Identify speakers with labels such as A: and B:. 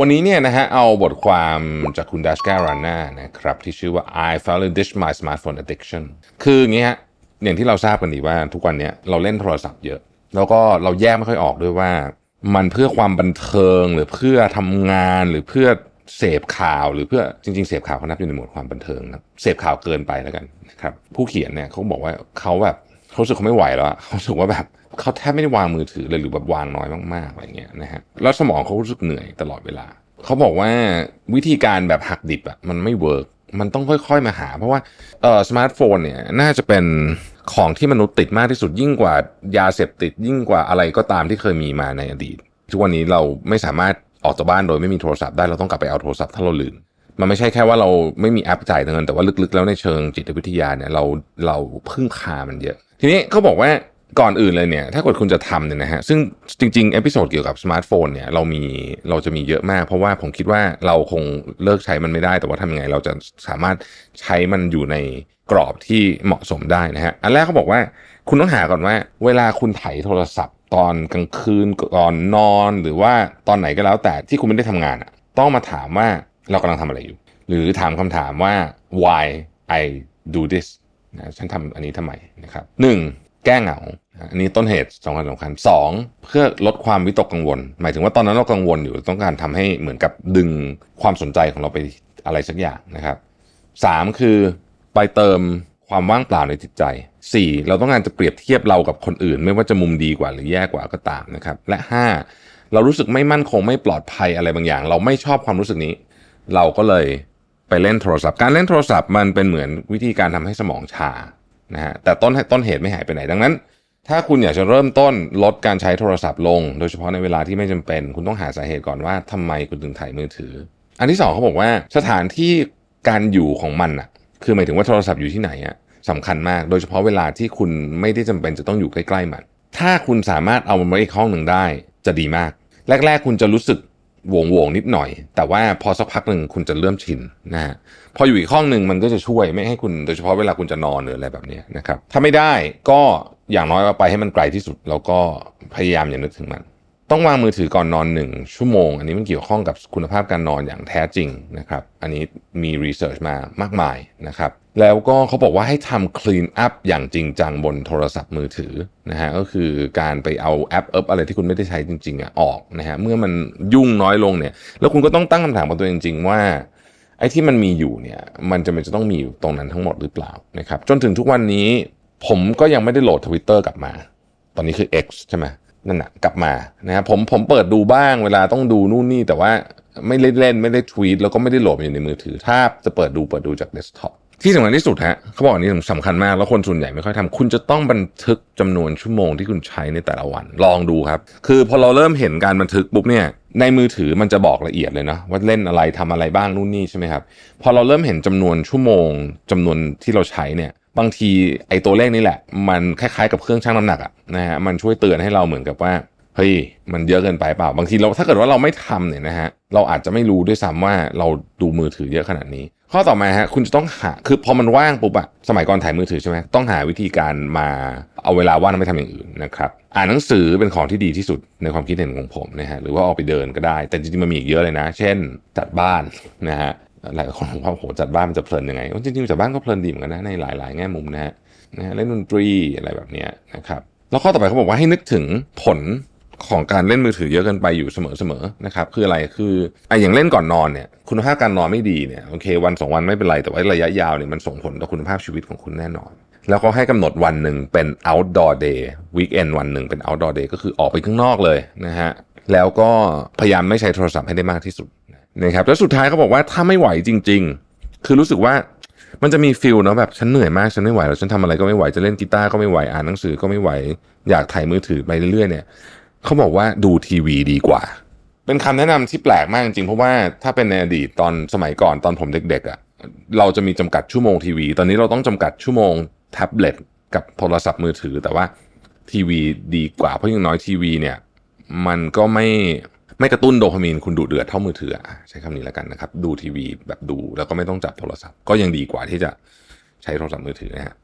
A: วันนี้เนี่ยนะฮะเอาบทความจากคุณดัชการาน่านะครับที่ชื่อว่า I finally ditch my smartphone addiction คืออย่างงี้ฮะอย่างที่เราทราบกันดีว่าทุกวันเนี้ยเราเล่นโทรศัพท์เยอะ แล้วก็เราแยกไม่ค่อยออกด้วยว่า มันเพื่อความบันเทิงหรือเพื่อทำงานหรือเพื่อเสพข่าวหรือเพื่อจริง ๆ เสพข่าวเขานับอยู่ในหมวดความบันเทิงนะเสพข่าวเกินไปแล้วกันนะครับผู้เขียนเนี่ยเขาบอกว่าเขาแบบ เขาสึกเขาไม่ไหวแล้วเขาสึกว่าแบบเขาแทบไม่ได้วางมือถือเลยหรือแบบวางน้อยมากๆอะไรเงี้ยนะฮะแล้วสมองเขารู้สึกเหนื่อยตลอดเวลา เขาบอกว่าวิธีการแบบหักดิบอะมันไม่เวิร์กมันต้องค่อยๆมาหา เพราะว่าเออสมาร์ทโฟนเนี่ยน่าจะเป็นของที่มนุษย์ติดมากที่สุดยิ่งกว่ายาเสพติดยิ่งกว่าอะไรก็ตามที่เคยมีมาในอดีต ทุกวันนี้เราไม่สามารถออกจากบ้านโดยไม่มีโทรศัพท์ได้เราต้องกลับไปเอาโทรศัพท์ถ้าเราลืมมันไม่ใช่แค่ว่าเราไม่มีแอปจ่ายเงิน แต่ว่าลึกๆ แล้วในเชิงจิตวิทยาเนี่ยเราเราพึ่งพามันเยอะ ทีนี้เขาบอกว่าก่อนอื่นเลยเนี่ย ถ้าเกิดคุณจะทำเนี่ยนะฮะ ซึ่งจริงๆ เอพิโซดเกี่ยวกับสมาร์ทโฟนเนี่ย เรามีเราจะมีเยอะมาก เพราะว่าผมคิดว่าเราคงเลิกใช้มันไม่ได้ แต่ว่าทำยังไงเราจะสามารถใช้มันอยู่ในกรอบที่เหมาะสมได้นะฮะ อันแรกเขาบอกว่า คุณต้องหาก่อนว่า เวลาคุณไถโทรศัพท์ตอนกลางคืนก่อนนอน หรือว่าตอนไหนก็แล้วแต่ที่คุณไม่ได้ทำงานอะต้องมาถามว่าเรากำลังทำอะไรอยู่ หรือถามคำถามว่า why I do this นะฉันทำอันนี้ทำไมนะครับหนึ่งแก้เหงา อันนี้ต้นเหตุสำคัญสำคัญสองเพื่อลดความวิตกกังวล หมายถึงว่าตอนนั้นเรากังวลอยู่ต้องการทำให้เหมือนกับดึงความสนใจของเราไปอะไรสักอย่างนะครับสามคือไปเติมความว่างเปล่าในจิตใจสี่เราต้องการจะเปรียบเทียบเรากับคนอื่น ไม่ว่าจะมุมดีกว่าหรือแย่กว่าก็ตามนะครับ และห้าเรารู้สึกไม่มั่นคงไม่ปลอดภัยอะไรบางอย่าง เราไม่ชอบความรู้สึกนี้ เราก็เลย ไปเล่นโทรศัพท์ การเล่นโทรศัพท์มันเป็นเหมือนวิธีการทำให้สมองชานะฮะแต่ต้นต้นเหตุไม่หายไปไหนดังนั้น ถ้าคุณอยากจะเริ่มต้นลดการใช้โทรศัพท์ลง โดยเฉพาะในเวลาที่ไม่จำเป็น คุณต้องหาสาเหตุก่อนว่าทำไมคุณถึงถ่ายมือถือ อันที่สองเขาบอกว่าสถานที่การอยู่ของมันอะคือหมายถึงว่าโทรศัพท์อยู่ที่ไหนอะสำคัญมาก โดยเฉพาะเวลาที่คุณไม่ได้จำเป็นจะต้องอยู่ใกล้ๆมัน ถ้าคุณสามารถเอามันไว้อีกห้องหนึ่งได้จะดีมาก แรก ๆ คุณจะรู้สึก วงโวงนิดหน่อย แต่ว่าพอสักพักหนึ่งคุณจะเริ่มชินนะฮะพออยู่อีกห้องหนึ่งมันก็จะช่วยไม่ให้คุณโดยเฉพาะเวลาคุณจะนอนหรืออะไรแบบนี้นะครับถ้าไม่ได้ก็อย่างน้อยเอาไปให้มันไกลที่สุด แล้วก็พยายามอย่านึกถึงมัน ต้องวางมือถือก่อนนอนหนึ่งชั่วโมง อันนี้มันเกี่ยวข้องกับคุณภาพการนอนอย่างแท้จริงนะครับ อันนี้มีรีเสิร์ชมามากมายนะครับ แล้วก็เขาบอกว่าให้ทำ clean up อย่างจริงจังบนโทรศัพท์มือถือนะฮะก็คือการไปเอาแอปเอปอะไรที่คุณไม่ได้ใช้จริงๆอะออกนะฮะเมื่อมันยุ่งน้อยลงเนี่ย แล้วคุณก็ต้องตั้งคำถามกับตัวเองจริง ๆ ว่าไอ้ที่มันมีอยู่เนี่ย มันจะเป็นจะต้องมีอยู่ตรงนั้นทั้งหมดหรือเปล่านะครับ จนถึงทุกวันนี้ผมก็ยังไม่ได้โหลด Twitter กลับมา ตอนนี้คือ X ใช่ไหม นั่นนะกลับมานะครับผมผมเปิดดูบ้างเวลาต้องดูนู่นนี่แต่ว่าไม่ได้เล่นไม่ได้ทวีตแล้วก็ไม่ได้โหลดอยู่ในมือถือ ถ้าจะเปิดดูเปิดดูจากเดสก์ท็อปที่สำคัญที่สุดฮะเขาบอกอันนี้สำคัญมาก แล้วคนส่วนใหญ่ไม่ค่อยทำคุณจะต้องบันทึกจำนวนชั่วโมงที่คุณใช้ในแต่ละวัน ลองดูครับ คือพอเราเริ่มเห็นการบันทึกปุ๊บเนี่ยในมือถือมันจะบอกละเอียดเลยนะว่าเล่นอะไรทำอะไรบ้างนู่นนี่ใช่ไหมครับพอเราเริ่มเห็นจำนวนชั่วโมงจำนวนที่เราใช้เนี่ย บางทีไอ้ตัวเลขนี่แหละ มันคล้ายๆกับเครื่องชั่งน้ำหนักอะนะฮะมันช่วยเตือนให้เราเหมือนกับว่าเฮ้ยมันเยอะเกินไปเปล่า บางทีเราถ้าเกิดว่าเราไม่ทำเนี่ยนะฮะเราอาจจะไม่รู้ด้วยซ้ำว่าเราดูมือถือเยอะขนาดนี้ ข้อต่อมาฮะคุณจะต้องหาคือพอมันว่างปุ๊บอะสมัยก่อนถ่ายมือถือใช่ไหมต้องหาวิธีการมาเอาเวลาว่างไปทำอย่างอื่นนะครับอ่านหนังสือเป็นของที่ดีที่สุดในความคิดเห็นของผมนะฮะหรือว่าออกไปเดินก็ได้ แต่จริงๆมันมีอีกเยอะเลยนะ เช่นจัดบ้านนะฮะ หลายคนบอกว่าโหจัดบ้านมันจะเพลินยังไงจริงๆจัดบ้านก็เพลินดีเหมือนกันนะในหลาย ๆ แง่มุมนะฮะเล่นดนตรีอะไรแบบนี้นะครับแล้วข้อต่อไปเขาบอกว่าให้นึกถึงผลของการเล่นมือถือเยอะเกินไปอยู่เสมอๆนะครับคืออะไรคือไอ้อย่างเล่นก่อนนอนเนี่ยคุณภาพการนอนไม่ดีเนี่ยโอเค วันสองวันไม่เป็นไรแต่ว่าระยะยาวเนี่ยมันส่งผลต่อคุณภาพชีวิตของคุณแน่นอน แล้วก็ให้กำหนดวันหนึ่งเป็น outdoor day weekend วันหนึ่งเป็น outdoor day ก็คือออกไปข้างนอกเลยนะฮะแล้วก็พยายามไม่ใช้โทรศัพท์ให้ได้มากที่สุด นะครับแล้วสุดท้ายเขาบอกว่าถ้าไม่ไหวจริง ๆ คือรู้สึกว่ามันจะมีฟิลเนาะแบบฉันเหนื่อยมากฉันไม่ไหวแล้วฉันทำอะไรก็ไม่ไหวจะเล่นกีตาร์ก็ไม่ไหวอ่านหนังสือก็ไม่ไหว อยากถ่ายมือถือไปเรื่อยๆเนี่ยเขาบอกว่าดูทีวีดีกว่า เป็นคำแนะนำที่แปลกมากจริงๆเพราะว่าถ้าเป็นในอดีตตอนสมัยก่อนตอนผมเด็กๆอะ่ะเราจะมีจำกัดชั่วโมงทีวี ตอนนี้เราต้องจำกัดชั่วโมงแท็บเล็ตกับโทรศัพท์มือถือแต่ว่าทีวีดีกว่าเพราะอย่างน้อยทีวีเนี่ย มันก็ไม่ ไม่กระตุ้นโดพามีนคุณดูเดือดเท่ามือถือใช้คำนี้แล้วกันนะครับ ดูทีวีแบบดูแล้วก็ไม่ต้องจับโทรศัพท์ ก็ยังดีกว่าที่จะใช้โทรศัพท์มือถือนะฮะ